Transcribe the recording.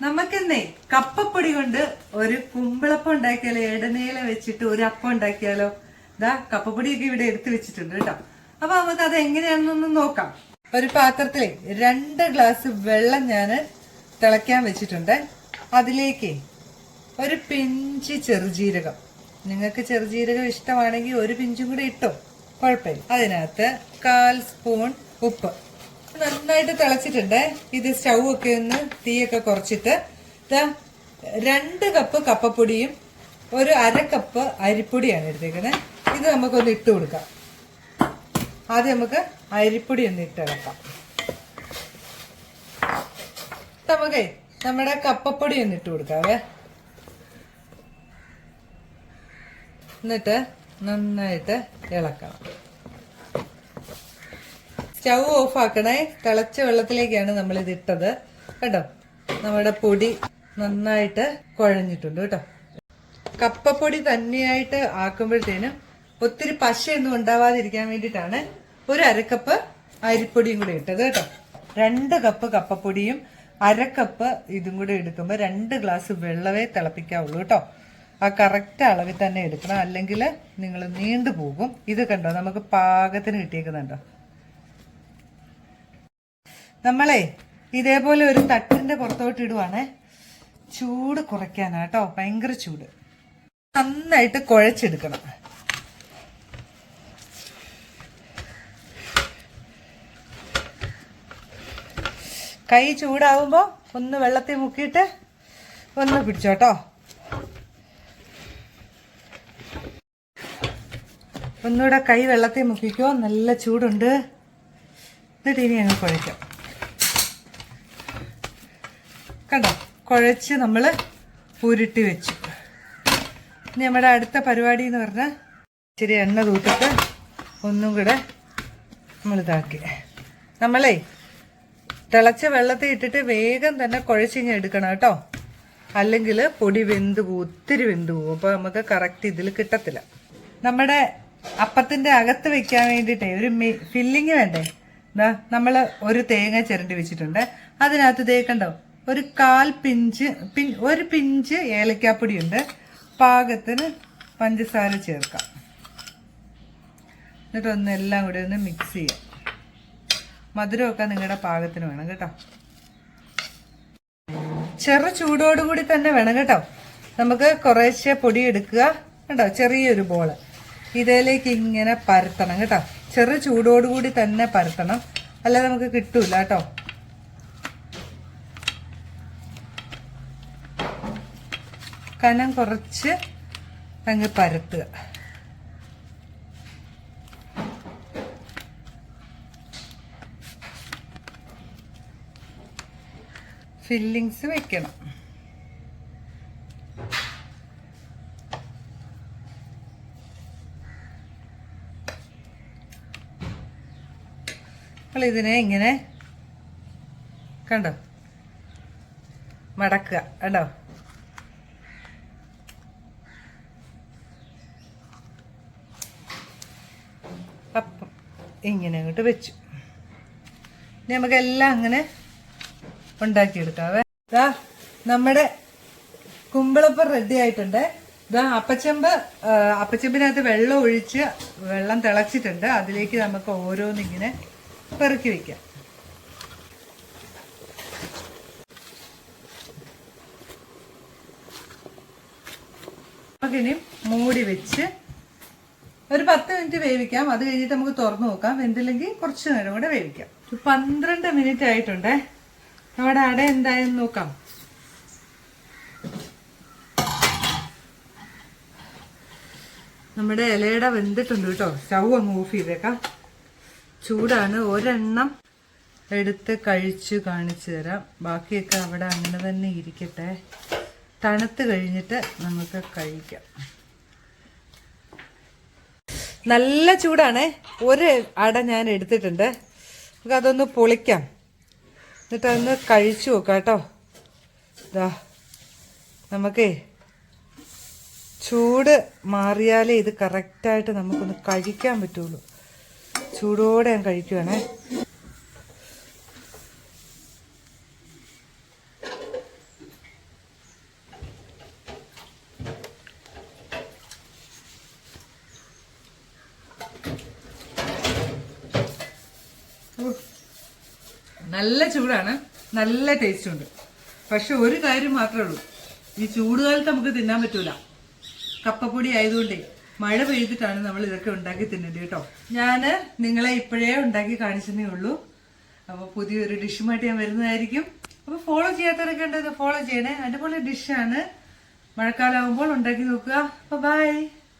നമുക്കെന്നേ കപ്പപ്പൊടി കൊണ്ട് ഒരു കുമ്പിളപ്പം ഉണ്ടാക്കിയാലോ ഇടനേല വെച്ചിട്ട് ഒരു അപ്പം ഉണ്ടാക്കിയാലോ? ഇതാ കപ്പപ്പൊടിയൊക്കെ ഇവിടെ എടുത്തു വെച്ചിട്ടുണ്ട് കേട്ടോ. അപ്പൊ നമുക്ക് അത് എങ്ങനെയാണെന്നൊന്ന് നോക്കാം. ഒരു പാത്രത്തിലെ രണ്ട് ഗ്ലാസ് വെള്ളം ഞാൻ തിളയ്ക്കാൻ വെച്ചിട്ടുണ്ട്. അതിലേക്ക് ഒരു പിഞ്ച് ചെറുജീരകം. നിങ്ങൾക്ക് ചെറുജീരകം ഇഷ്ടമാണെങ്കിൽ ഒരു പിഞ്ചും കൂടി ഇട്ടോ. കുഴപ്പമില്ല. അതിനകത്ത് കാൽ സ്പൂൺ ഉപ്പ്. നന്നായിട്ട് തിളച്ചിട്ടുണ്ട്. ഇത് സ്റ്റൗ ഒക്കെ ഒന്ന് തീയൊക്കെ കുറച്ചിട്ട്. രണ്ട് കപ്പ് കപ്പപ്പൊടിയും ഒരു അര കപ്പ് അരിപ്പൊടിയാണ് എടുത്തേക്കുന്നത് ഇത് നമുക്കൊന്ന് ഇട്ട് കൊടുക്കാം. ആദ്യം നമുക്ക് അരിപ്പൊടി ഒന്ന് ഇട്ടിളക്കാം നമുക്കേ നമ്മുടെ കപ്പപ്പൊടി ഒന്ന് ഇട്ട് കൊടുക്കാവേ. എന്നിട്ട് നന്നായിട്ട് ഇളക്കണം. സ്റ്റൗ ഓഫ് ആക്കണേ തിളച്ച വെള്ളത്തിലേക്കാണ് നമ്മൾ ഇത് ഇട്ടത്. കേട്ടോ? നമ്മുടെ പൊടി നന്നായിട്ട് കുഴഞ്ഞിട്ടുണ്ട് കേട്ടോ. കപ്പപ്പൊടി തന്നെയായിട്ട് ആക്കുമ്പോഴത്തേനും ഒത്തിരി പശയൊന്നും ഉണ്ടാവാതിരിക്കാൻ വേണ്ടിയിട്ടാണ് ഒരു അരക്കപ്പ് അരിപ്പൊടിയും കൂടി ഇട്ടത് കേട്ടോ. രണ്ട് കപ്പ് കപ്പപ്പൊടിയും അരക്കപ്പ് ഇതും കൂടി എടുക്കുമ്പോൾ രണ്ട് ഗ്ലാസ് വെള്ളമേ തിളപ്പിക്കാവുള്ളൂ കേട്ടോ. ആ കറക്റ്റ് അളവിൽ തന്നെ എടുക്കണം. അല്ലെങ്കിൽ നിങ്ങൾ നീണ്ടു പോകും ഇത് കണ്ടോ? നമുക്ക് പാകത്തിന് കിട്ടിയേക്കുന്നുണ്ടോ? നമ്മളെ ഇതേപോലെ ഒരു തട്ടിന്റെ പുറത്തോട്ട് ഇടുവാണേ. ചൂട് കുറയ്ക്കാനാണ് കേട്ടോ ഭയങ്കര ചൂട്. നന്നായിട്ട് കുഴച്ചെടുക്കണം. കൈ ചൂടാവുമ്പോൾ ഒന്ന് വെള്ളത്തിൽ മുക്കിയിട്ട് ഒന്ന് പിടിച്ചോട്ടോ ഒന്നുകൂടെ കൈ വെള്ളത്തിൽ മുക്കിക്കോ നല്ല ചൂടുണ്ട്. എന്നിട്ട് ഇനി അങ്ങ് കുഴയ്ക്കാം. കണ്ടോ? കുഴച്ച് നമ്മൾ ഉരുട്ടി വെച്ചു. ഇനി നമ്മുടെ അടുത്ത പരിപാടി എന്ന് പറഞ്ഞാൽ ഇച്ചിരി എണ്ണ തൂത്തിട്ട് ഒന്നും കൂടെ നമ്മൾ ഇതാക്കി. നമ്മളേ തിളച്ച വെള്ളത്തിൽ ഇട്ടിട്ട് വേഗം തന്നെ കുഴച്ചിങ്ങ് എടുക്കണം കേട്ടോ. അല്ലെങ്കിൽ പൊടി വെന്ത് പോകും ഒത്തിരി വെന്ത് പോകും. അപ്പോൾ നമുക്ക് കറക്റ്റ് ഇതിൽ കിട്ടത്തില്ല. നമ്മുടെ അപ്പത്തിന്റെ അകത്ത് വെക്കാൻ വേണ്ടിയിട്ടേ ഒരു ഫില്ലിങ് വേണ്ടേ? എന്താ നമ്മൾ ഒരു തേങ്ങ ചിരണ്ടി വെച്ചിട്ടുണ്ട്. അതിനകത്ത് തേക്കണ്ടോ കണ്ടോ? ഒരു കാൽ പിഞ്ച് പിൻ ഒരു പിഞ്ച് ഏലക്കാപ്പൊടി ഉണ്ട് പാകത്തിന് പഞ്ചസാര ചേർക്കാം. എന്നിട്ട് ഒന്ന് എല്ലാം കൂടി ഒന്ന് മിക്സ് ചെയ്യാം. മധുരമൊക്കെ നിങ്ങളുടെ പാകത്തിന് വേണം കേട്ടോ. ചെറു ചൂടോടുകൂടി തന്നെ വേണം കേട്ടോ. നമുക്ക് കുറേശ്ശെ പൊടി എടുക്കുക കേട്ടോ ചെറിയൊരു ബോൾ. ഇതിലേക്ക് ഇങ്ങനെ പരത്തണം കേട്ടോ. ചെറു ചൂടോടുകൂടി തന്നെ പരത്തണം. അല്ലാതെ നമുക്ക് കിട്ടൂല കേട്ടോ. കനം കുറച്ച് അങ്ങ് പരത്തുക. ഫില്ലിങ്സ് വെക്കണം. അപ്പോൾ ഇതിനെ ഇങ്ങനെ കണ്ടോ? മടക്കുക കണ്ടോ അപ്പം ഇങ്ങനെ അങ്ങോട്ട് വെച്ചു. ഇനി നമുക്കെല്ലാം അങ്ങനെ ഉണ്ടാക്കിയെടുക്കാവേ ഇതാ നമ്മുടെ കുമ്പിളപ്പം റെഡി ആയിട്ടുണ്ട്. ഇതാ അപ്പച്ചമ്പ് അപ്പച്ചമ്പിനകത്ത് വെള്ളം ഒഴിച്ച് വെള്ളം തിളച്ചിട്ടുണ്ട്. അതിലേക്ക് നമുക്ക് ഓരോന്നിങ്ങനെ പെറുക്കി വെക്കാം. നമുക്കിനി മൂടി വെച്ച് ഒരു പത്ത് മിനിറ്റ് വേവിക്കാം. അത് കഴിഞ്ഞിട്ട് നമുക്ക് തുറന്നു നോക്കാം. വെന്തില്ലെങ്കിൽ കുറച്ച് നേരം കൂടെ വേവിക്കാം. പന്ത്രണ്ട് മിനിറ്റ് ആയിട്ടുണ്ടേ. നമ്മുടെ അട എന്തായെന്ന് നോക്കാം. നമ്മുടെ ഇലയുടെ വെന്തിട്ടുണ്ട് കേട്ടോ. സ്റ്റൗ അങ്ങ് ഓഫ് ചെയ്തേക്കാം. ചൂടാണ്. ഒരെണ്ണം എടുത്ത് കഴിച്ച് കാണിച്ചു തരാം. ബാക്കിയൊക്കെ അവിടെ അങ്ങനെ തന്നെ ഇരിക്കട്ടെ. തണുത്ത് കഴിഞ്ഞിട്ട് നമുക്ക് കഴിക്കാം. നല്ല ചൂടാണ്. ഒരു അട ഞാൻ എടുത്തിട്ടുണ്ട്. നമുക്ക് അതൊന്ന് പൊളിക്കാം. എന്നിട്ട് അതൊന്ന് കഴിച്ചു നോക്കാം കേട്ടോ. ഇതാ നമുക്കേ ചൂട് മാറിയാലേ ഇത് കറക്റ്റായിട്ട് നമുക്കൊന്ന് കഴിക്കാൻ പറ്റുള്ളൂ. ചൂടോടെ ഞാൻ കഴിക്കുവാണേ. നല്ല ചൂടാണ്. നല്ല ടേസ്റ്റ് ഉണ്ട്. പക്ഷെ ഒരു കാര്യം മാത്രമേ ഉള്ളൂ. ഈ ചൂടുകാലത്ത് നമുക്ക് തിന്നാൻ പറ്റൂല. കപ്പപ്പൊടി ആയതുകൊണ്ടേ മഴ പെയ്തിട്ടാണ് നമ്മൾ ഇതൊക്കെ ഉണ്ടാക്കി തിന്നേണ്ടത് കേട്ടോ. ഞാൻ നിങ്ങളെ ഇപ്പോഴേ ഉണ്ടാക്കി കാണിച്ചതേ ഉള്ളൂ. അപ്പൊ പുതിയൊരു ഡിഷുമായിട്ട് ഞാൻ വരുന്നതായിരിക്കും. അപ്പൊ ഫോളോ ചെയ്യാത്തവരൊക്കെ ഉണ്ടത് ഫോളോ ചെയ്യണേ. അതുപോലെ ഡിഷാണ് മഴക്കാലമാകുമ്പോൾ ഉണ്ടാക്കി നോക്കുക. അപ്പൊ ബൈ